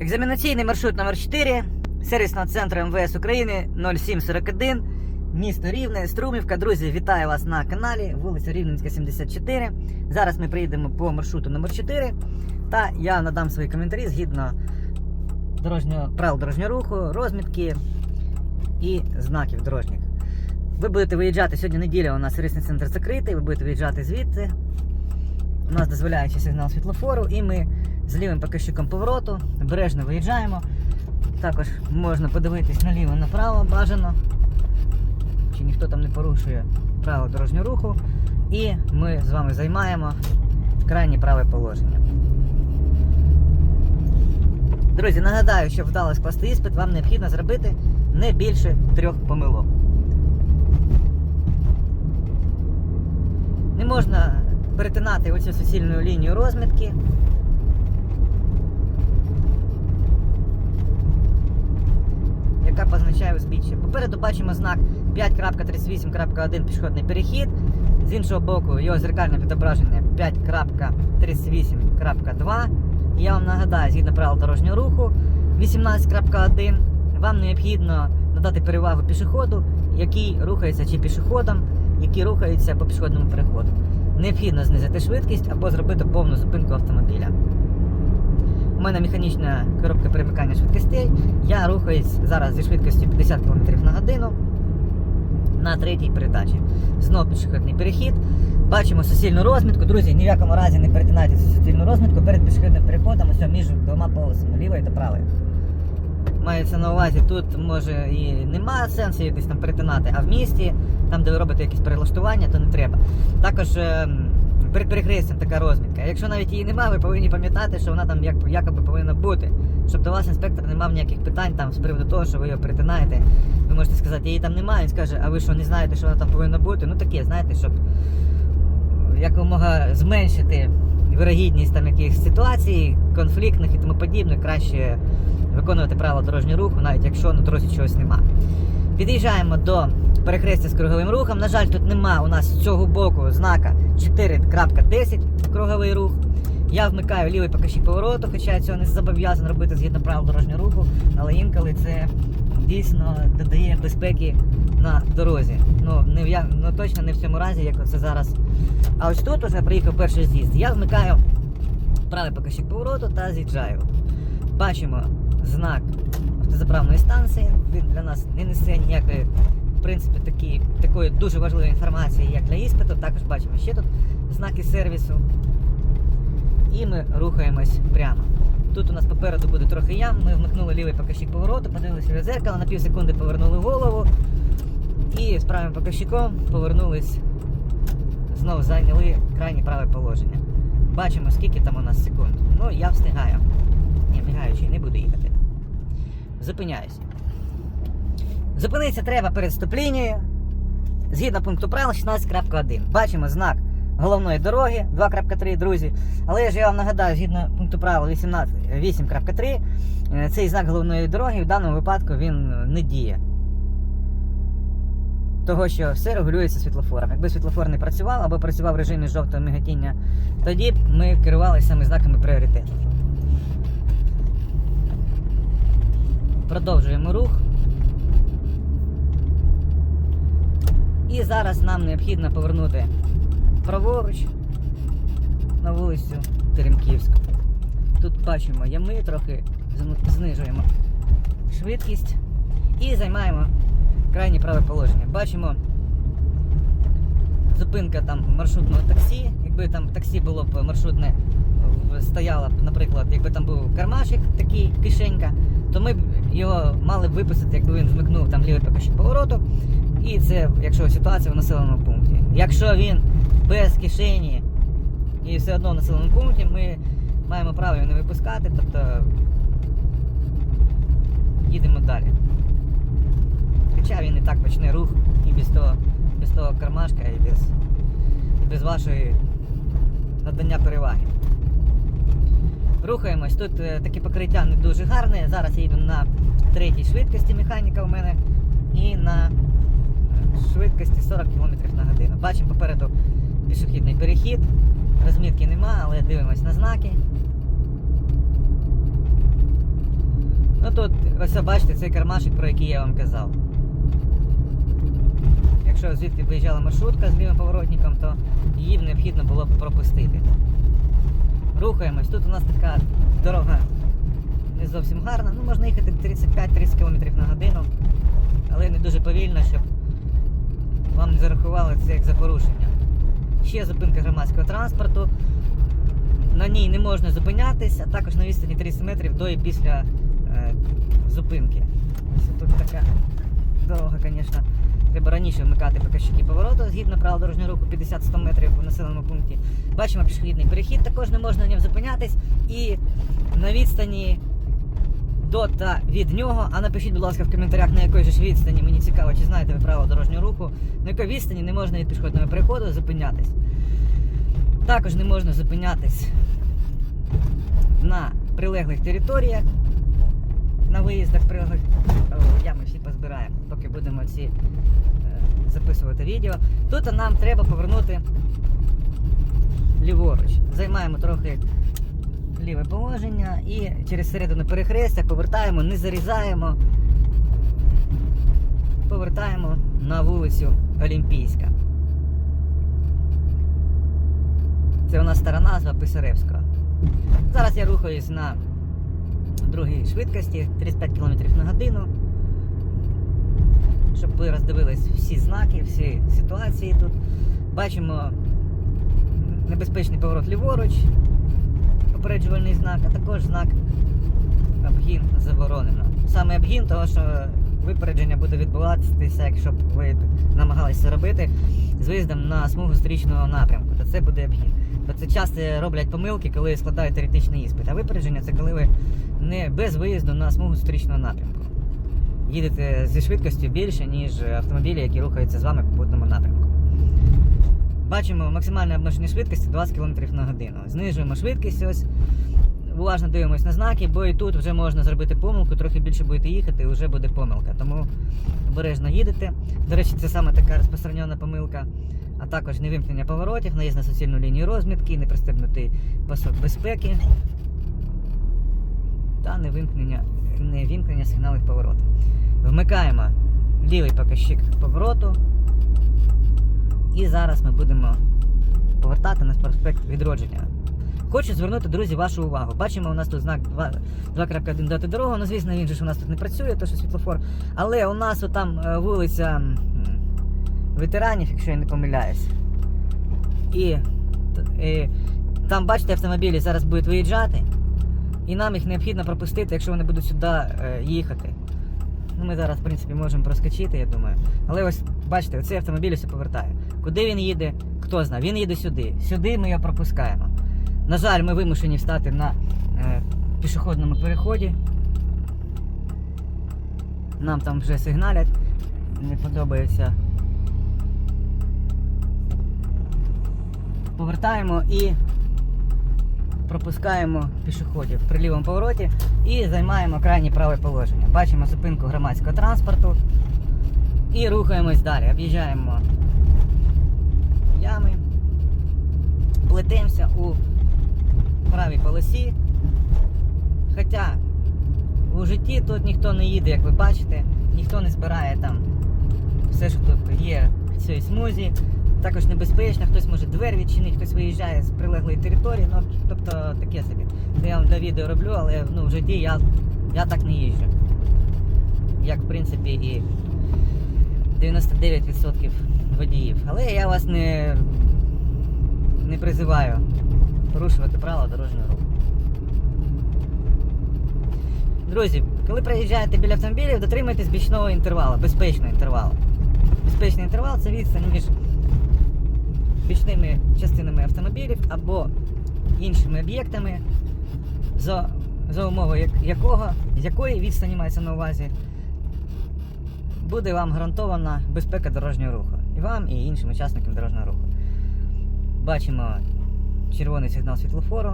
Екзаменаційний маршрут номер 4 сервісного центру МВС України 0741, місто Рівне, Струмівка. Друзі, вітаю вас на каналі, вулиця Рівненська, 74. Зараз ми приїдемо по маршруту номер 4 та я надам свої коментарі згідно дорожнього, правил дорожнього руху, розмітки і знаків дорожніх. Ви будете виїжджати сьогодні неділя, у нас сервісний центр закритий, ви будете виїжджати звідти. У нас дозволяючий сигнал світлофору, і ми з лівим показчиком повороту обережно виїжджаємо. Також можна подивитись наліво направо бажано, чи ніхто там не порушує правила дорожнього руху. І ми з вами займаємо крайнє праве положення. Друзі, нагадаю, щоб вдало скласти іспит, вам необхідно зробити не більше трьох помилок. Не можна перетинати оцю суцільну лінію розмітки. Яка позначає узбіччя. Попереду бачимо знак 5.38.1 пішохідний перехід. З іншого боку, його зеркальне відображення 5.38.2. І я вам нагадаю, згідно правил дорожнього руху 18.1, вам необхідно надати перевагу пішоходу, який рухається чи пішоходом, який рухається по пішохідному переходу. Необхідно знизити швидкість або зробити повну зупинку автомобіля. Мене механічна коробка перемикання швидкостей. Я рухаюсь зараз зі швидкістю 50 км на годину на третій передачі. Знову пішохідний перехід. Бачимо суцільну розмітку. Друзі, ні в якому разі не перетинайте суцільну розмітку перед пішохідним переходом, ось між двома полосами, лівою та правою. Мається на увазі, тут може і немає сенсу її десь там перетинати, а в місті, там де ви робите якісь перелаштування, то не треба. Також е, перед перехрестям така розмітка. Якщо навіть її немає, ви повинні пам'ятати, що вона там як, якоби повинна бути. Щоб до вас інспектор не мав ніяких питань там з приводу того, що ви її перетинаєте. Ви можете сказати, її там немає, він скаже, а ви що не знаєте, що вона там повинна бути? Ну таке, знаєте, щоб якомога зменшити вирогідність там якихось ситуацій, конфліктних і тому подібне, краще виконувати правила дорожнього руху, навіть якщо на дорозі чогось нема. Під'їжджаємо до перехрестя з круговим рухом. На жаль, тут нема у нас з цього боку знака 4.10 круговий рух. Я вмикаю лівий покажчик повороту, хоча я цього не зобов'язаний робити згідно правил дорожнього руху, але інколи це дійсно додає безпеки на дорозі. Ну, не в ну точно не в цьому разі, як це зараз. А ось тут уже приїхав перший з'їзд. Я вмикаю правий покажчик повороту та з'їжджаю. Бачимо знак автозаправної станції. Він для нас не несе ніякої, принципі, такі, такої дуже важливої інформації, як для іспиту. Також бачимо ще тут знаки сервісу. І ми рухаємось прямо. Тут у нас попереду буде трохи ям. Ми вмикнули лівий покажчик повороту, подивилися в зеркало, на пів секунди повернули голову. І з правим покажчиком повернулись, знову зайняли крайнє праве положення. Бачимо, скільки там у нас секунд. Ну, я встигаю. Ні, мігаючи, не буду їхати. Зупиняюсь. Зупинитися треба перед стоп-лінією. Згідно пункту правил 16.1. Бачимо знак головної дороги 2.3, друзі. Але ж я вам нагадаю, згідно пункту правил 18 8.3, е, цей знак головної дороги в даному випадку він не діє. Того, що все регулюється світлофором. Якби світлофор не працював або працював в режимі жовтого миготіння, тоді б ми керувалися саме знаками пріоритету. Продовжуємо рух. І зараз нам необхідно повернути праворуч на вулицю Теремківську. Тут бачимо ями, трохи знижуємо швидкість і займаємо крайнє праве положення. Бачимо зупинка там маршрутного таксі. Якби там таксі було б маршрутне стояло б, наприклад, якби там був кармашик такий, кишенька, то ми б його мали б виписати, якби він вмикнув там лівий покажчик повороту. І це, якщо ситуація в населеному пункті. Якщо він без кишені і все одно в населеному пункті, ми маємо право його не випускати, тобто їдемо далі. Хоча він і так почне рух і без того, без того кармашка, і без, і без вашої надання переваги. Рухаємось. Тут е, таке покриття не дуже гарне. Зараз я йду на третій швидкості механіка у мене і на швидкості 40 км на годину. Бачимо попереду пішохідний перехід. Розмітки нема, але дивимось на знаки. Ну тут, ось бачите, цей кармашик, про який я вам казав. Якщо звідти виїжджала маршрутка з лівим поворотником, то її необхідно було б пропустити. Рухаємось. Тут у нас така дорога не зовсім гарна. Ну, можна їхати 35-30 км на годину, але не дуже повільно, щоб вам не зарахували це як за порушення. Ще зупинка громадського транспорту. На ній не можна зупинятись, а також на відстані 30 метрів до і після е, зупинки. Ось тут така дорога, звісно. Треба раніше вмикати показчики повороту згідно правил дорожнього руху 50-100 метрів у населеному пункті. Бачимо пішохідний перехід, також не можна на ньому зупинятись. І на відстані до та від нього. А напишіть, будь ласка, в коментарях, на же ж відстані. Мені цікаво, чи знаєте ви правила дорожнього руху, на якій відстані не можна від пішохідного переходу зупинятись. Також не можна зупинятись на прилеглих територіях, на виїздах прилеглих. Я ми всі позбираємо, поки будемо ці е, записувати відео. Тут нам треба повернути ліворуч. Займаємо трохи ліве положення і через середину перехрестя повертаємо, не зарізаємо, повертаємо на вулицю Олімпійська. Це у нас стара назва Писаревського. Зараз я рухаюсь на другій швидкості 35 км на годину. Щоб ви роздивились всі знаки, всі ситуації тут. Бачимо небезпечний поворот ліворуч, попереджувальний знак, а також знак обгін заборонено. Саме обгін, того що випередження буде відбуватися, якщо ви намагалися робити з виїздом на смугу зустрічного напрямку, то це буде обгін. Бо це часто роблять помилки, коли складають теоретичний іспит. А випередження це коли ви не без виїзду на смугу зустрічного напрямку. Їдете зі швидкістю більше, ніж автомобілі, які рухаються з вами по попутному напрямку. Бачимо максимальне обмеження швидкості 20 км на годину. Знижуємо швидкість ось. Уважно дивимось на знаки, бо і тут вже можна зробити помилку, трохи більше будете їхати, і вже буде помилка. Тому обережно їдете. До речі, це саме така розпространена помилка, а також невимкнення поворотів, наїзд на суцільну лінію розмітки, не пристебнутий пасок безпеки та невимкнення, невімкнення сигналів повороту. Вмикаємо лівий показчик повороту. І зараз ми будемо повертати на проспект відродження. Хочу звернути, друзі, вашу увагу. Бачимо, у нас тут знак 2.1 дати дорогу. Ну, звісно, він же ж у нас тут не працює, то що світлофор. Але у нас там вулиця ветеранів, якщо я не помиляюсь. І, і там, бачите, автомобілі зараз будуть виїжджати. І нам їх необхідно пропустити, якщо вони будуть сюди е, їхати. Ну, ми зараз, в принципі, можемо проскочити, я думаю. Але ось, бачите, цей автомобіль все повертає. Куди він їде, хто знає. Він їде сюди. Сюди ми його пропускаємо. На жаль, ми вимушені встати на е, пішохідному переході. Нам там вже сигналять. Не подобається. Повертаємо і пропускаємо пішоходів при лівому повороті і займаємо крайнє праве положення. Бачимо зупинку громадського транспорту і рухаємось далі. Об'їжджаємо ями, плетемося у правій полосі. Хоча у житті тут ніхто не їде, як ви бачите, ніхто не збирає там все, що тут є в цій смузі. Також небезпечно, хтось може двері відчинити, хтось виїжджає з прилеглої території. Ну, тобто таке собі. Це я вам для відео роблю, але ну, в житті я, я так не їжджу. Як в принципі і 99% водіїв. Але я вас не, не призиваю порушувати правила дорожнього руху. Друзі, коли приїжджаєте біля автомобілів, дотримуйтесь бічного інтервалу, безпечного інтервалу. Безпечний інтервал це відстань між бічними частинами автомобілів або іншими об'єктами, за, за умови якого, з якої відстані мається на увазі, буде вам гарантована безпека дорожнього руху. І вам, і іншим учасникам дорожнього руху. Бачимо червоний сигнал світлофору.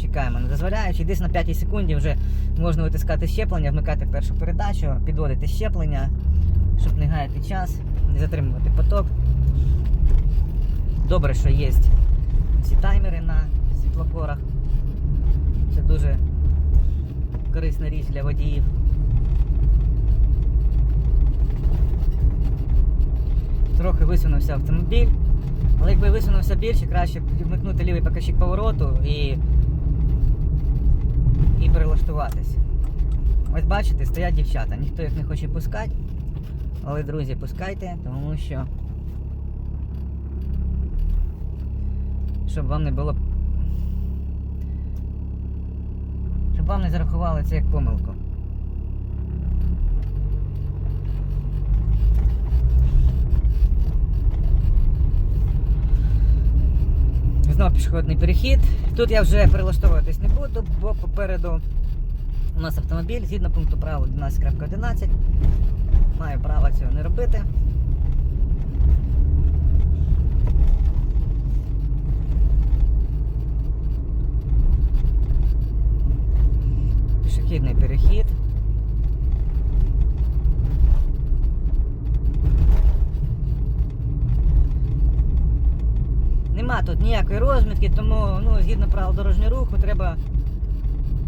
Чекаємо, не дозволяючи. Десь на 5 секунді вже можна витискати щеплення, вмикати першу передачу, підводити щеплення, щоб не гаяти час, не затримувати поток. Добре, що є ці таймери на світлофорах. Це дуже корисна річ для водіїв. Трохи висунувся автомобіль. Але якби висунувся більше, краще вмикнути лівий показчик повороту і, і перелаштуватися. Ось бачите, стоять дівчата, ніхто їх не хоче пускати. Але, друзі, пускайте, тому що. Щоб вам не було. Щоб вам не зарахували це як помилку. Знову пішохідний перехід. Тут я вже перелаштовуватись не буду, бо попереду у нас автомобіль згідно пункту правил 11.11. Маю право цього не робити. Пішохідний перехід. Нема тут ніякої розмітки, тому ну, згідно правил дорожнього руху треба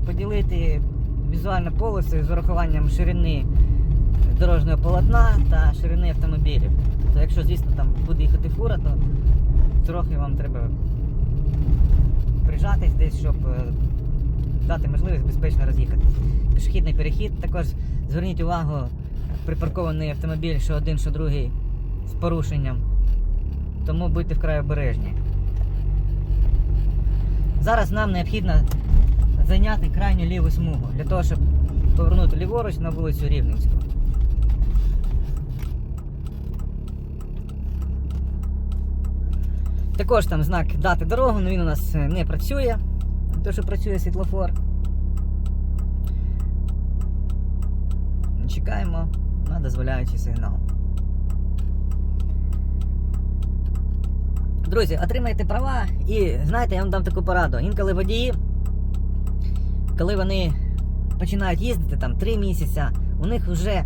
поділити візуальні полоси з урахуванням ширини дорожнього полотна та ширини автомобілів. То якщо, звісно, там буде їхати фура, то трохи вам треба прижатись десь, щоб е, дати можливість безпечно роз'їхати. Пішохідний перехід. Також зверніть увагу, припаркований автомобіль, що один, що другий з порушенням. Тому будьте вкрай обережні. Зараз нам необхідно зайняти крайню ліву смугу для того, щоб повернути ліворуч на вулицю Рівненську. Також там знак дати дорогу, але він у нас е, не працює, тому що працює світлофор. Чекаємо на дозволяючий сигнал. Друзі, отримайте права і знаєте, я вам дам таку пораду. Інколи водії, коли вони починають їздити там 3 місяці, у них вже е,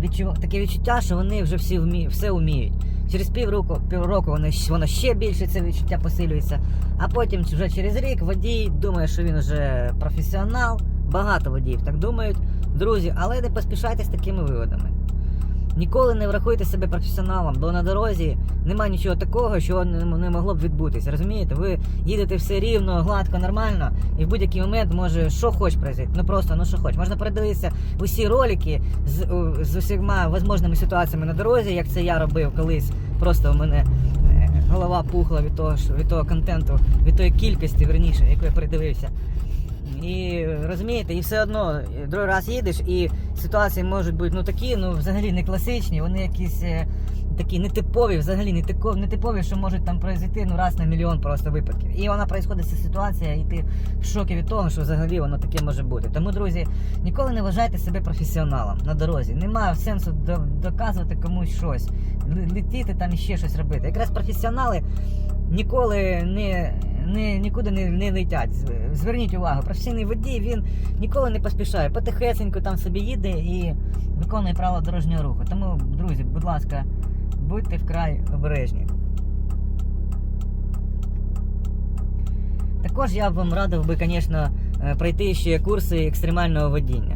відчу... таке відчуття, що вони вже всі вмі... все вміють. Через півроку, півроку вони, воно ще більше це відчуття посилюється. А потім вже через рік водій думає, що він вже професіонал. Багато водіїв так думають. Друзі, але не поспішайте з такими виводами. Ніколи не врахуйте себе професіоналом, бо на дорозі немає нічого такого, що не, могло б відбутися. Розумієте? Ви їдете все рівно, гладко, нормально, і в будь-який момент може що хоч произойти. Ну просто ну що хоч. Можна передивитися усі ролики з, з усіма можливими ситуаціями на дорозі, як це я робив колись. Просто у мене е, голова пухла від того, що- від того контенту, від тої кількості, верніше, яку я передивився. І розумієте, і все одно е, другий раз їдеш, і ситуації можуть бути ну такі, ну взагалі не класичні, вони якісь е, такі нетипові, взагалі не тако- нетипові, що можуть там произойти ну раз на мільйон просто випадків. І вона відбувається ця ситуація, і ти в шокі від того, що взагалі воно таке може бути. Тому, друзі, ніколи не вважайте себе професіоналом на дорозі. Немає сенсу до- доказувати комусь щось, летіти там і ще щось робити. Якраз професіонали ніколи не, не, нікуди не, не летять. Зверніть увагу, професійний водій він ніколи не поспішає. Потихесенько там собі їде і виконує правила дорожнього руху. Тому, друзі, будь ласка, будьте вкрай обережні. Також я б вам радив би, звісно, е, пройти ще курси екстремального водіння.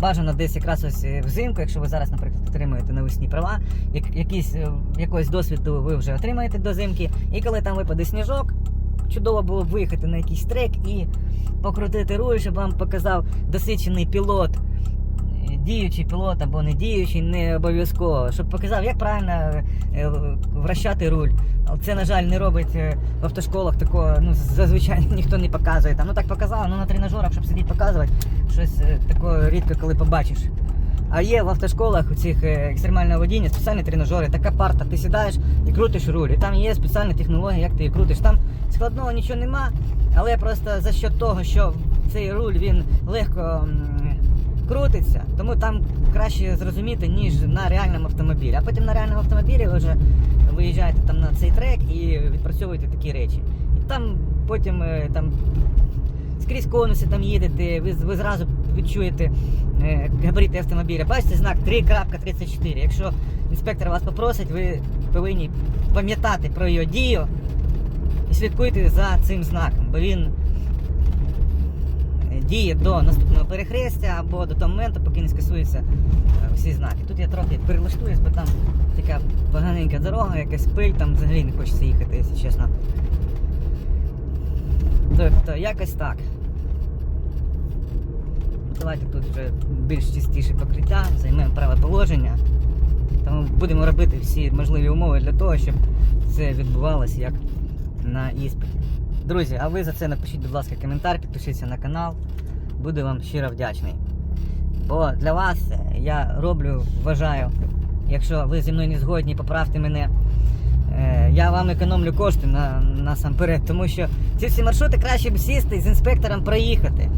Бажано десь якраз ось е, взимку, якщо ви зараз, наприклад, отримуєте навесні права, як, якийсь, е, якогось досвіду ви вже отримаєте до зимки, і коли там випаде сніжок, чудово було б виїхати на якийсь трек і покрутити руль, щоб вам показав досвідчений пілот, діючий пілот або не діючий, не обов'язково, щоб показав, як правильно е, е, вращати руль. Але це, на жаль, не робить е, в автошколах такого, ну, зазвичай ніхто не показує. Там, ну так показали, ну на тренажерах, щоб сидіти показувати, щось такого рідко коли побачиш. А є в автошколах у цих екстремального водіння спеціальні тренажери, така парта, ти сідаєш і крутиш руль. І там є спеціальна технологія, як ти її крутиш. Там складного нічого нема, але просто за що того, що цей руль він легко крутиться, тому там краще зрозуміти, ніж на реальному автомобілі. А потім на реальному автомобілі ви вже виїжджаєте там на цей трек і відпрацьовуєте такі речі. І там потім е, там скрізь конуси там їдете, ви, ви зразу відчуєте е, габарити автомобіля. Бачите знак 3.34. Якщо інспектор вас попросить, ви повинні пам'ятати про його дію і слідкуйте за цим знаком, бо він діє до наступного перехрестя або до того моменту, поки не скасуються е, всі знаки. Тут я трохи перелаштуюсь, бо там така поганенька дорога, якась пиль, там взагалі не хочеться їхати, якщо чесно. Тобто, якось так. Давайте тут вже більш чистіше покриття, займемо праве положення. Тому будемо робити всі можливі умови для того, щоб це відбувалося як на іспиті. Друзі, а ви за це напишіть, будь ласка, коментар, підпишіться на канал. Буду вам щиро вдячний. Бо для вас я роблю, вважаю, якщо ви зі мною не згодні, поправте мене. е, Я вам економлю кошти на, насамперед, тому що ці всі маршрути краще б сісти з інспектором проїхати.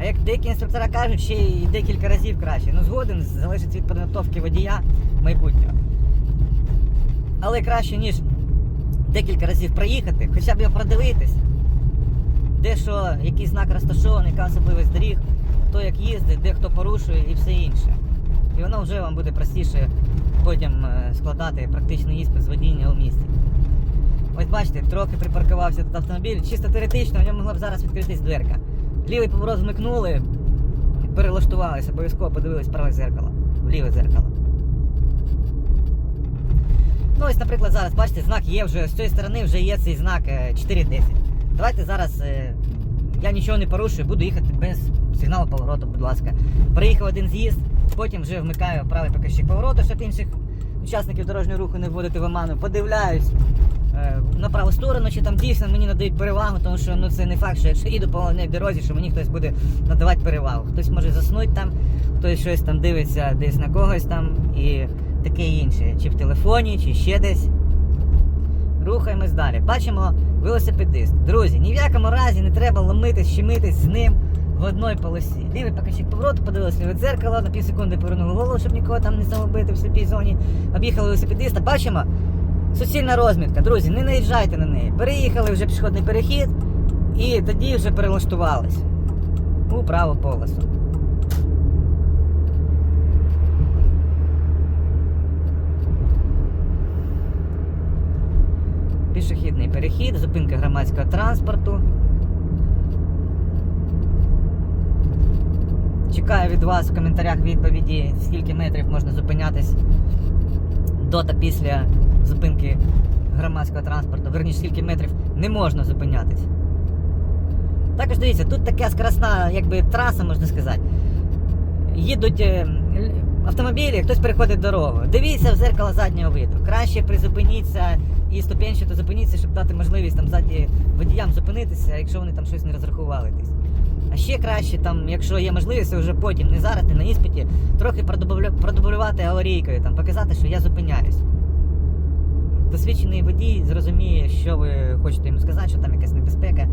А як деякі інструктора кажуть, ще й декілька разів краще. Ну згоден, залежить від підготовки водія майбутнього. Але краще, ніж декілька разів проїхати, хоча б його продивитись, де що, який знак розташований, яка особливість доріг, хто як їздить, де хто порушує і все інше. І воно вже вам буде простіше потім е, складати практичний іспит з водіння у місті. Ось бачите, трохи припаркувався тут автомобіль, чисто теоретично, в ньому могла б зараз відкритись дверка. Лівий поворот вмикнули, перелаштувалися, обов'язково подивились праве зеркало, в ліве зеркало. Ну ось, наприклад, зараз, бачите, знак є вже, з цієї сторони вже є цей знак е, 4.10. Давайте зараз е, я нічого не порушую, буду їхати без сигналу повороту, будь ласка. Приїхав один з'їзд, потім вже вмикаю правий показчик повороту, щоб інших учасників дорожнього руху не вводити в оману. Подивляюсь е, на праву сторону, чи там дійсно мені надають перевагу, тому що ну, це не факт, що якщо їду по головній дорозі, що мені хтось буде надавати перевагу. Хтось може заснути там, хтось щось там дивиться десь на когось там і таке інше. Чи в телефоні, чи ще десь. Рухаємось далі. Бачимо велосипедист. Друзі, ні в якому разі не треба ломитись, щемитись з ним в одній полосі. Лівий показчик повороту, подивилися ліве дзеркало, на пів секунди повернули голову, щоб нікого там не загубити в сліпій зоні. Об'їхали велосипедиста. Бачимо, суцільна розмітка. Друзі, не наїжджайте на неї. Переїхали вже пішохідний перехід і тоді вже перелаштувались у праву полосу. Пішохідний перехід, зупинка громадського транспорту. Чекаю від вас в коментарях відповіді, скільки метрів можна зупинятись до та після зупинки громадського транспорту. Верніше, скільки метрів не можна зупинятись. Також дивіться, тут така скоросна якби, траса, можна сказати. Їдуть е, автомобілі, хтось переходить дорогу. Дивіться в зеркало заднього виду. Краще призупиніться і ступенчато зупиніться, щоб дати можливість там ззаді водіям зупинитися, якщо вони там щось не розрахували десь. А ще краще, там, якщо є можливість, вже потім, не зараз, не на іспиті, трохи продублю- продублювати аварійкою, там, показати, що я зупиняюсь. Досвідчений водій зрозуміє, що ви хочете йому сказати, що там якась небезпека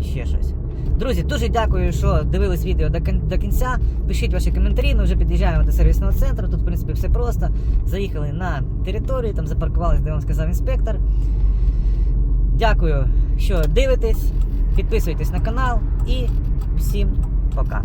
і ще щось. Друзі, дуже дякую, що дивились відео до, кін- до кінця. Пишіть ваші коментарі. Ми вже під'їжджаємо до сервісного центру. Тут, в принципі, все просто. Заїхали на територію, там запаркувалися, де вам сказав інспектор. Дякую, що дивитесь. Підписуйтесь на канал і всім пока.